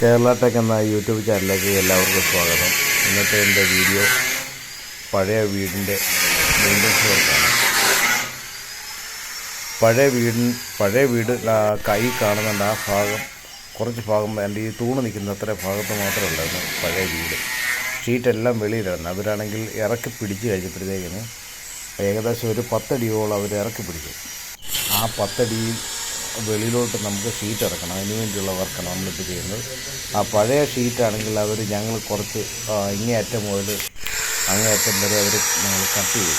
Kerala tech എന്ന YouTube ചാനലിലേക്ക് എല്ലാവർക്കും സ്വാഗതം. ഇന്നത്തെ എന്റെ വീഡിയോ പഴയ വീടിന്റെ മെയിന്റനൻസ് വർക്കാണ് പഴയ വീട് പഴയ വീട് കൈ കാണുന്നുണ്ട്. ആ ഭാഗം കുറച്ച് ഭാഗം എന്റെ ഈ തൂണ് നിൽക്കുന്ന അത്ര ഭാഗത്ത് മാത്രമേ ഉള്ളായിരുന്നു പഴയ വീട്. ഷീറ്റെല്ലാം വെളിയിലായിരുന്നു. അവരാണെങ്കിൽ ഇറക്കി പിടിച്ച് കഴിഞ്ഞപ്പോഴത്തേക്കിന് ഏകദേശം ഒരു പത്തടിയോളം അവർ ഇറക്കി പിടിച്ചു. ആ പത്തടിയിൽ വെളിയിലോട്ട് നമുക്ക് ഷീറ്റ് ഇറക്കണം. അതിന് വേണ്ടിയുള്ള വർക്കാണ് നമ്മളിപ്പോൾ ചെയ്യുന്നത്. ആ പഴയ ഷീറ്റാണെങ്കിൽ അവർ ഞങ്ങൾ കുറച്ച് ഇങ്ങേയറ്റം മുതൽ അങ്ങേ അറ്റം വരെ അവർ ഞങ്ങൾ കട്ട് ചെയ്തു.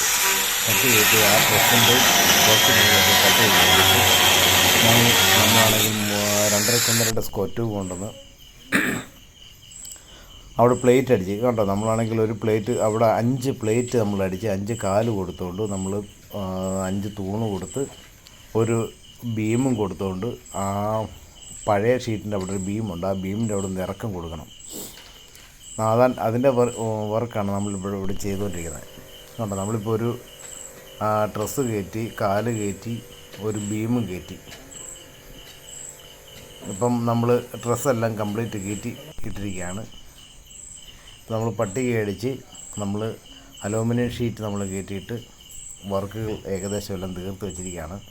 കട്ട് ചെയ്തിട്ട് ആ പ്രശ്നത്തിൽ കുറച്ച് മുകളിലൊക്കെ കട്ട് ചെയ്ത് നമ്മളാണെങ്കിൽ രണ്ടര സ്കൊറ്റ് കൊണ്ടുവന്ന് അവിടെ പ്ലേറ്റ് അടിച്ച്. കണ്ടോ? നമ്മളാണെങ്കിൽ ഒരു പ്ലേറ്റ് അവിടെ അഞ്ച് പ്ലേറ്റ് നമ്മൾ അടിച്ച് അഞ്ച് കാൽ കൊടുത്തുകൊണ്ട് നമ്മൾ അഞ്ച് തൂണ് കൊടുത്ത് ഒരു ബീമും കൊടുത്തുകൊണ്ട് ആ പഴയ ഷീറ്റിന്റെ അവിടെ ഒരു ബീമുണ്ട്. ആ ബീമിന്റെ അവിടെ നിന്ന് ഇറക്കം കൊടുക്കണം. നാദാൻ അതിന്റെ വർക്കാണ് നമ്മളിപ്പോൾ ഇവിടെ ചെയ്തുകൊണ്ടിരിക്കുന്നത്. കണ്ടോ? നമ്മളിപ്പോൾ ഒരു ഡ്രസ്സ് കയറ്റി കാൽ കയറ്റി ഒരു ബീമും കയറ്റി. ഇപ്പം നമ്മൾ ഡ്രസ്സെല്ലാം കംപ്ലീറ്റ് കയറ്റി ഇട്ടിരിക്കുകയാണ്. നമ്മൾ പട്ടിക അടിച്ച് നമ്മൾ അലൂമിനിയം ഷീറ്റ് നമ്മൾ കയറ്റിയിട്ട് വർക്കുകൾ ഏകദേശം എല്ലാം തീർത്ത് വെച്ചിരിക്കുകയാണ്.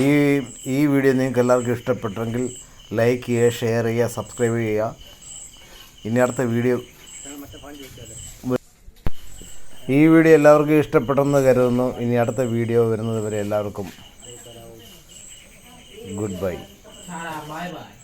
ഈ ഈ വീഡിയോ നിങ്ങൾക്ക് എല്ലാവർക്കും ഇഷ്ടപ്പെട്ടെങ്കിൽ ലൈക്ക് ചെയ്യുക ഷെയർ ചെയ്യുക സബ്സ്ക്രൈബ് ചെയ്യുക. ഇനി അടുത്ത വീഡിയോ ഈ വീഡിയോ എല്ലാവർക്കും ഇഷ്ടപ്പെട്ടെന്ന് കരുതുന്നു. ഇനി അടുത്ത വീഡിയോ വരുന്നത് വരെ എല്ലാവർക്കും ഗുഡ് ബൈ. By bye.